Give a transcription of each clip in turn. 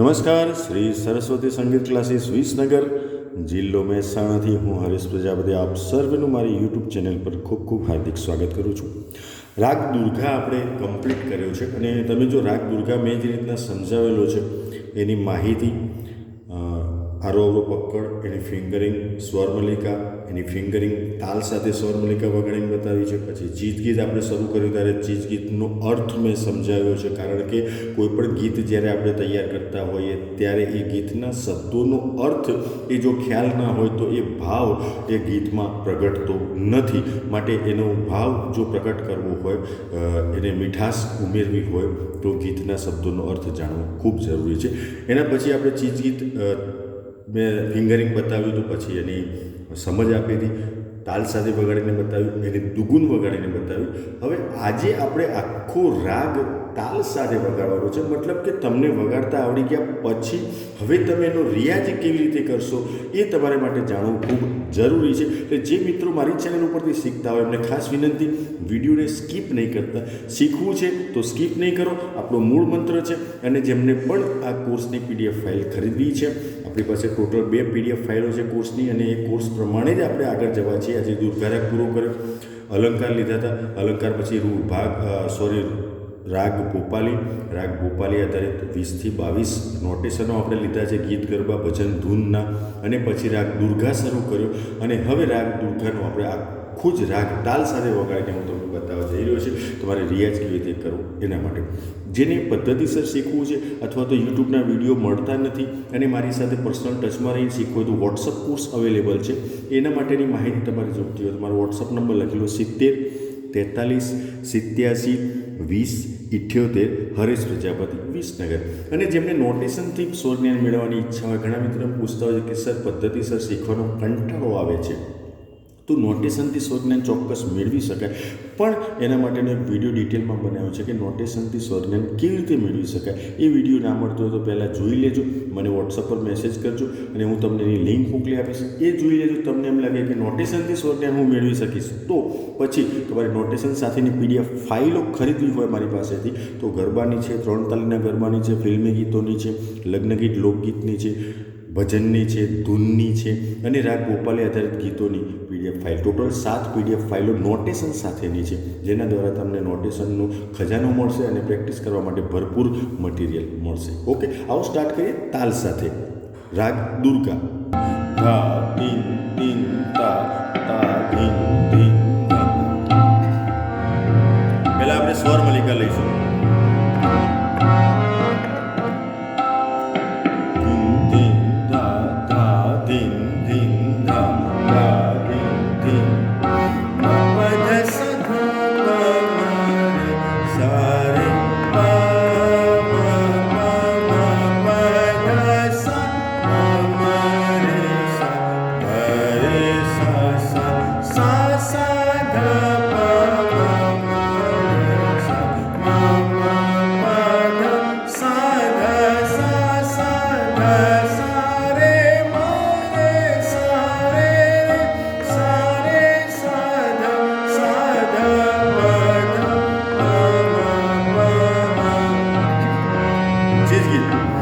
નમસ્કાર, શ્રી સરસ્વતી સંગીત ક્લાસીસ વિસનગર. જિલ્લો મહેસાણાથી હું હરીશ પ્રજાપતિ, આપ સર્વનું મારી યુટ્યુબ ચેનલ પર ખૂબ ખૂબ હાર્દિક સ્વાગત કરું છું. રાગ દુર્ગા આપણે કમ્પ્લીટ કર્યો છે અને તમે જો રાગ દુર્ગા મેં જે રીતના સમજાવેલો છે, એની માહિતી આરો પક્કડ એની ફિંગરિંગ સ્વરમલિકા, એની ફિંગરિંગ તાલ સાથે સ્વરમલિકા વગાડીને બતાવી છે. પછી ચીજ ગીત આપણે શરૂ કર્યું ત્યારે ચીજ ગીતનો અર્થ મેં સમજાવ્યો છે. કારણ કે કોઈપણ ગીત જ્યારે આપણે તૈયાર કરતા હોઈએ ત્યારે એ ગીતના શબ્દોનો અર્થ એ જો ખ્યાલ ના હોય તો એ ભાવ એ ગીતમાં પ્રગટતો નથી. માટે એનો ભાવ જો પ્રગટ કરવો હોય એને મીઠાશ ઉમેરવી હોય તો ગીતના શબ્દોનો અર્થ જાણવો ખૂબ જરૂરી છે. એના પછી આપણે ચીજ ગીત મેં ફિંગરિંગ બતાવ્યું હતું પછી એની સમજ આપી હતી. તાલ સાથે વગાડીને બતાવ્યું, એની દુગુન વગાડીને બતાવ્યું. હવે આજે આપણે આખો રાગ તાલ સાથે વગાડવાનો છે. મતલબ કે તમને વગાડતા આવડી ગયા પછી હવે તમે એનો રિયાઝ કેવી રીતે કરશો એ તમારા માટે જાણવું ખૂબ જરૂરી છે. એટલે જે મિત્રો મારી ચેનલ ઉપરથી શીખતા હોય એમને ખાસ વિનંતી, વિડીયોને સ્કીપ નહીં કરતા. શીખવું છે તો સ્કીપ નહીં કરો. આપણો મૂળ મંત્ર છે અને જેમને પણ આ કોર્સની પીડીએફ ફાઇલ ખરીદવી છે, આપણી પાસે ટોટલ બે પીડીએફ ફાઇલો છે કોર્સની અને એ કોર્સ પ્રમાણે જ આપણે આગળ જવા છીએ. આજે દુર્ગારાગ પૂરો કર્યો. અલંકાર લીધા હતા. અલંકાર પછી રૂ ભાગ સોરી રાગ ભોપાલી રાગ ભોપાલી આધારિત વીસથી બાવીસ નોટેશનો આપણે લીધા છે ગીત ગરબા, ભજન ધૂનના અને પછી રાગ દુર્ગા શરૂ કર્યો. અને હવે રાગ દુર્ગાનો આપણે આખું જ રાગ તાલ સાથે વગાડીને હું તમને બતાવવા જઈ રહ્યો છું. તમારે રિયાઝ કેવી રીતે કરવો એના માટે. જેને પદ્ધતિસર શીખવું છે અથવા તો યુટ્યુબના વીડિયો મળતા નથી અને મારી સાથે પર્સનલ ટચમાં રહીને શીખવું તો વોટ્સઅપ કોર્સ અવેલેબલ છે. એના માટેની માહિતી તમારે જોઈતી હોય તો મારો વોટ્સઅપ નંબર લખેલો સિત્તેર, તેતાલીસ, સિત્યાસી વીસ, ઇઠ્યોતેર, હરેશ પ્રજાપતિ, વિસનગર. અને જેમને નોટેશનથી સ્વજ્ઞાન મેળવવાની ઈચ્છા હોય, ઘણા મિત્રો પૂછતા હોય કે, સર, પદ્ધતિસર શીખવાનો કંટાળો આવે છે. તો નોટેશનથી સ્વર્ગને ચોક્કસ મેળવી શકાય પણ એના માટેનો એક વીડિયો ડિટેલમાં બનાવ્યો છે કે નોટેશનથી સ્વર્ગને કેવી રીતે મેળવી શકાય એ વીડિયો ના મળતો હોય તો પહેલાં જોઈ લેજો, મને વોટ્સઅપ પર મેસેજ કરજો અને હું તમને એની લિંક મોકલી આપીશ. એ જોઈ લેજો, તમને એમ લાગે કે નોટેશનથી સ્વર્ગને હું મેળવી શકીશ. તો પછી તમારે નોટેશન સાથેની પીડીએફ ફાઇલો ખરીદવી હોય મારી પાસેથી, તો ગરબાની છે, ત્રણ તાલીના ગરબાની છે, ફિલ્મી ગીતોની છે લગ્ન ગીત લોકગીતની છે ભજનની છે, ધૂનની છે અને રાગ ગોપાલી આધારિત ગીતોની પીડીએફ ફાઇલ. ટોટલ સાત પીડીએફ ફાઇલો નોટેશન સાથેની છે, જેના દ્વારા તમને નોટેશનનો ખજાનો મળશે અને પ્રેક્ટિસ કરવા માટે ભરપૂર મટીરિયલ મળશે. ઓકે, આવો સ્ટાર્ટ કરીએ તાલ સાથે. રાગ દુર્ગા. ધા સારે મ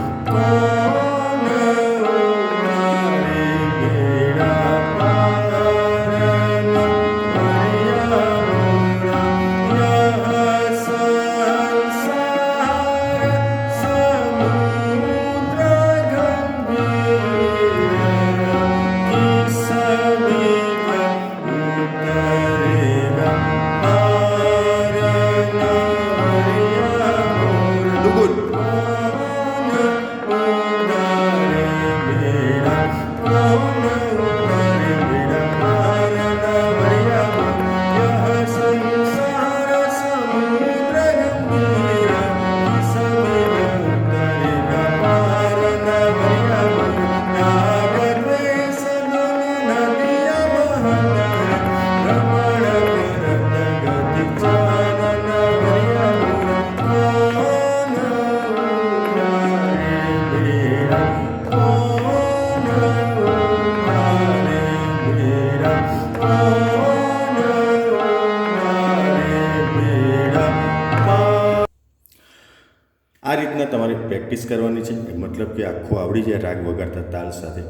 પ્રેક્ટિસ કરવાની છે મતલબ કે આખો આવડી જાય રાગ વગાડતા તાલ સાથે.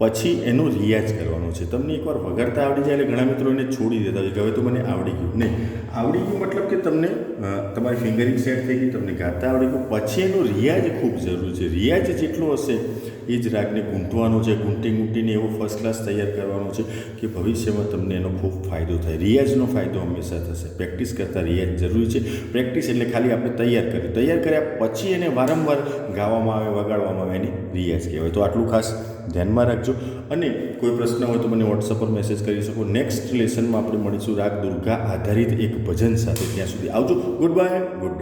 પછી એનો રિયાઝ કરવાનો છે. તમને એકવાર વગાડતા આવડી જાય એટલે ઘણા મિત્રો એને છોડી દેતા હોય કે હવે તો મને આવડી ગયું. નહીં. આવડી ગયું મતલબ કે તમને તમારી ફિંગરિંગ સેટ થઈ ગઈ, તમને ગાતા આવડી ગયું. પછી એનો રિયાઝ ખૂબ જરૂરી છે. રિયાઝ જેટલો હશે એ જ રાગને ગૂંથવાનો છે ગૂંટી ગૂંટીને એવો ફર્સ્ટ ક્લાસ તૈયાર કરવાનો છે કે ભવિષ્યમાં તમને એનો ખૂબ ફાયદો થાય. રિયાઝનો ફાયદો હંમેશા થશે. પ્રેક્ટિસ કરતાં રિયાઝ જરૂરી છે. પ્રેક્ટિસ એટલે ખાલી આપણે તૈયાર કરીએ તૈયાર કર્યા પછી એને વારંવાર ગાવામાં આવે, વગાડવામાં આવે એની રિયાઝ કહેવાય. તો આટલું ખાસ ધ્યાનમાં રાખજો. અને કોઈ પ્રશ્ન હોય તો મને વોટ્સઅપ પર મેસેજ કરી શકો. નેક્સ્ટ લેસનમાં આપણે મળીશું રાગ દુર્ગા આધારિત એક ભજન સાથે. ત્યાં સુધી આવજો. Good bye good day